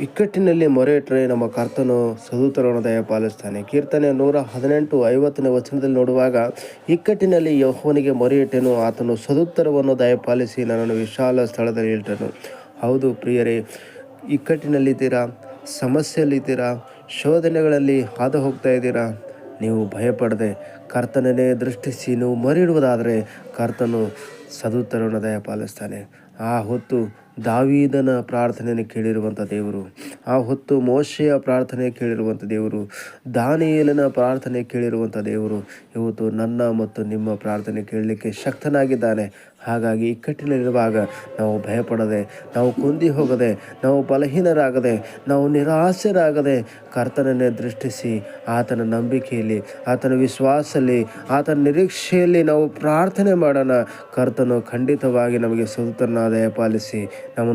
ಇಕ್ಕಟ್ಟಿನಲ್ಲಿ ಮೊರೆ ಇಟ್ಟರೆ ನಮ್ಮ ಕರ್ತನು ಸದುತರಣದಯ ಪಾಲಿಸ್ತಾನೆ ಕೀರ್ತನೆ ನೂರ ಹದಿನೆಂಟು ಐವತ್ತನೇ ವಚನದಲ್ಲಿ ನೋಡುವಾಗ, ಇಕ್ಕಟ್ಟಿನಲ್ಲಿ ಯಹೋವನಿಗೆ ಮೊರೆ ಇಟ್ಟೆನು ಆತನು ಸದುತ್ತರವನ್ನು ದಯಪಾಲಿಸಿ ನನ್ನನ್ನು ವಿಶಾಲ ಸ್ಥಳದಲ್ಲಿ ಇಟ್ಟನು. ಹೌದು ಪ್ರಿಯರೇ ಇಕ್ಕಟ್ಟಿನಲ್ಲಿದ್ದೀರಾ ಸಮಸ್ಯೆಯಲ್ಲಿದ್ದೀರಾ ಶೋಧನೆಗಳಲ್ಲಿ ಹಾದು ಹೋಗ್ತಾ ಇದ್ದೀರಾ? ನೀವು ಭಯಪಡದೆ ಕರ್ತನನ್ನೇ ದೃಷ್ಟಿಸಿ ನೀವು ಮರಿಡುವುದಾದರೆ ಕರ್ತನು ಸದುತ್ತರವನ್ನು ದಯಪಾಲಿಸ್ತಾನೆ. ಆ ಹೊತ್ತು ದಾವೀದನ ಪ್ರಾರ್ಥನೆಯನ್ನು ಕೇಳಿರುವಂಥ ದೇವರು, ಆ ಹೊತ್ತು ಮೋಶೆಯ ಪ್ರಾರ್ಥನೆ ಕೇಳಿರುವಂಥ ದೇವರು, ದಾನಿಯೇಲನ ಪ್ರಾರ್ಥನೆ ಕೇಳಿರುವಂಥ ದೇವರು, ಇವತ್ತು ನನ್ನ ಮತ್ತು ನಿಮ್ಮ ಪ್ರಾರ್ಥನೆ ಕೇಳಲಿಕ್ಕೆ ಶಕ್ತನಾಗಿದ್ದಾನೆ. ಹಾಗಾಗಿ ಇಕ್ಕಟ್ಟಿನಲ್ಲಿರುವಾಗ ನಾವು ಭಯಪಡದೆ, ನಾವು ಕುಂದಿ ಹೋಗದೆ, ನಾವು ಬಲಹೀನರಾಗದೆ, ನಾವು ನಿರಾಶರಾಗದೆ ಕರ್ತನನ್ನೇ ದೃಷ್ಟಿಸಿ ಆತನ ನಂಬಿಕೆಯಲ್ಲಿ, ಆತನ ವಿಶ್ವಾಸದಲ್ಲಿ, ಆತನ ನಿರೀಕ್ಷೆಯಲ್ಲಿ ನಾವು ಪ್ರಾರ್ಥನೆ ಮಾಡೋಣ. ಕರ್ತನು ಖಂಡಿತವಾಗಿ ನಮಗೆ ಸುಲ್ತನ ದಯಪಾಲಿಸಿ namun